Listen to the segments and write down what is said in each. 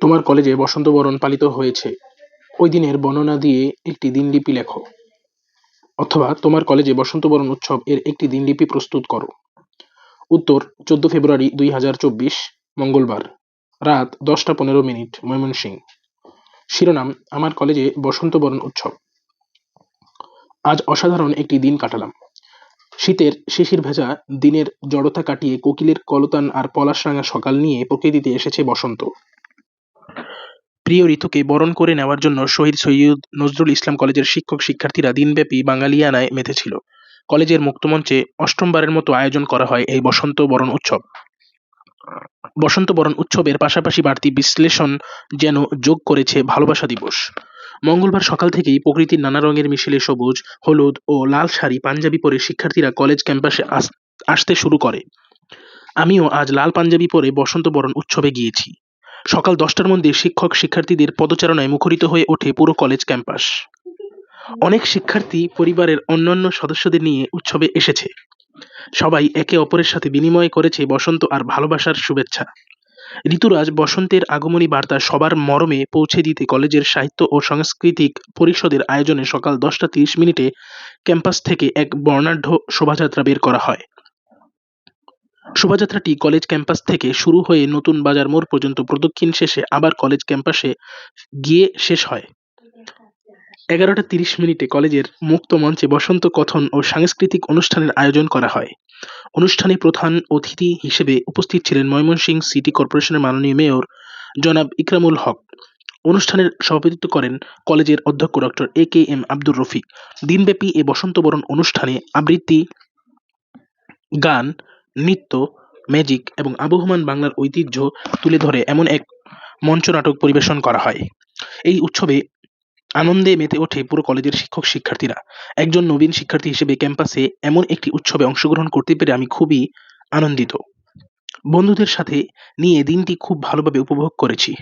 তোমার কলেজে বসন্তবরণ পালিত হয়েছে। ওই দিনের বর্ণনা দিয়ে একটি দিনলিপি লেখো। অথবা তোমার কলেজে বসন্তবরণ উৎসব এর একটি দিনলিপি প্রস্তুত করো। উত্তর, চোদ্দ ফেব্রুয়ারি দুই হাজার চব্বিশ, মঙ্গলবার, রাত দশটা পনেরো মিনিট, ময়মনসিংহ। শিরোনাম, আমার কলেজে বসন্তবরণ উৎসব। আজ অসাধারণ একটি দিন কাটালাম। শীতের শিশির ভেজা, দিনের জড়তা কাটিয়ে কোকিলের কলতান আর পলাশরাঙা সকাল নিয়ে প্রকৃতিতে এসেছে বসন্ত। প্রিয় ঋতুকে বরণ করে নেওয়ার জন্য শহীদ সৈয়দ নজরুল ইসলাম কলেজের শিক্ষক শিক্ষার্থীরা দিনব্যাপী বাঙালিয়ানায় মেতেছিল। কলেজের মুক্তমঞ্চে অষ্টমবারের মতো আয়োজন করা হয় এই বসন্ত বরণ উৎসব। বসন্ত বরণ উৎসবের পাশাপাশি বাড়তি বিশ্লেষণ যেন যোগ করেছে ভালোবাসা দিবস। মঙ্গলবার সকাল থেকেই প্রকৃতির নানা রঙের মিশেলে সবুজ, হলুদ ও লাল শাড়ি পাঞ্জাবি পরে শিক্ষার্থীরা কলেজ ক্যাম্পাসে আস- আসতে শুরু করে। আমিও আজ লাল পাঞ্জাবি পরে বসন্ত বরণ উৎসবে গিয়েছি। সকাল দশটার মধ্যে শিক্ষক শিক্ষার্থীদের পদচারণায় মুখরিত হয়ে ওঠে পুরো কলেজ ক্যাম্পাস। অনেক শিক্ষার্থী পরিবারের অন্যান্য সদস্যদের নিয়ে উৎসবে এসেছে। সবাই একে অপরের সাথে বিনিময় করেছে বসন্ত আর ভালোবাসার শুভেচ্ছা। ঋতুরাজ বসন্তের আগমনী বার্তা সবার মরমে পৌঁছে দিতে কলেজের সাহিত্য ও সাংস্কৃতিক পরিষদের আয়োজনে সকাল দশটা তিরিশ মিনিটে ক্যাম্পাস থেকে এক বর্ণাঢ্য শোভাযাত্রা বের করা হয়। শোভাযাত্রাটি কলেজ ক্যাম্পাস থেকে শুরু হয়ে নতুন বাজার মোড় পর্যন্ত প্রদক্ষিণ শেষে আবার কলেজ ক্যাম্পাসে গিয়ে শেষ হয়। এগারোটা তিরিশ মিনিটে কলেজের মুক্ত মঞ্চে বসন্ত কথন ও সাংস্কৃতিক অনুষ্ঠানের আয়োজন করা হয়। অনুষ্ঠানে প্রধান অতিথি হিসেবে উপস্থিত ছিলেন ময়মনসিংহ সিটি কর্পোরেশনের মাননীয় মেয়র জনাব ইকরামুল হক। অনুষ্ঠানের সভাপতিত্ব করেন কলেজের অধ্যক্ষ doctor A K M Abdur Rafiq. দিনব্যাপী এ বসন্ত বরণ অনুষ্ঠানে আবৃত্তি, গান নৃত্য ম্যাজিক এবং আবহমান বাংলার ঐতিহ্য তুলে ধরে এমন এক মঞ্চনাটক পরিবেশন করা হয়। এই উৎসবে আনন্দে মেতে ওঠে পুরো কলেজের শিক্ষক শিক্ষার্থীরা। একজন নবীন শিক্ষার্থী হিসেবে ক্যাম্পাসে এমন একটি উৎসবে অংশগ্রহণ করতে পেরে আমি খুবই আনন্দিত। বন্ধুদের সাথে নিয়ে দিনটি খুব ভালোভাবে উপভোগ করেছি।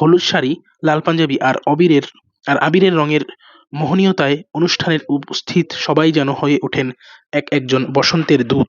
হলুদ শাড়ি, লাল পাঞ্জাবি আর অবিরের, আর আবিরের রঙের মোহনীয়তায় অনুষ্ঠানের উপস্থিত সবাই যেন হয়ে ওঠেন এক একজন বসন্তের দূত।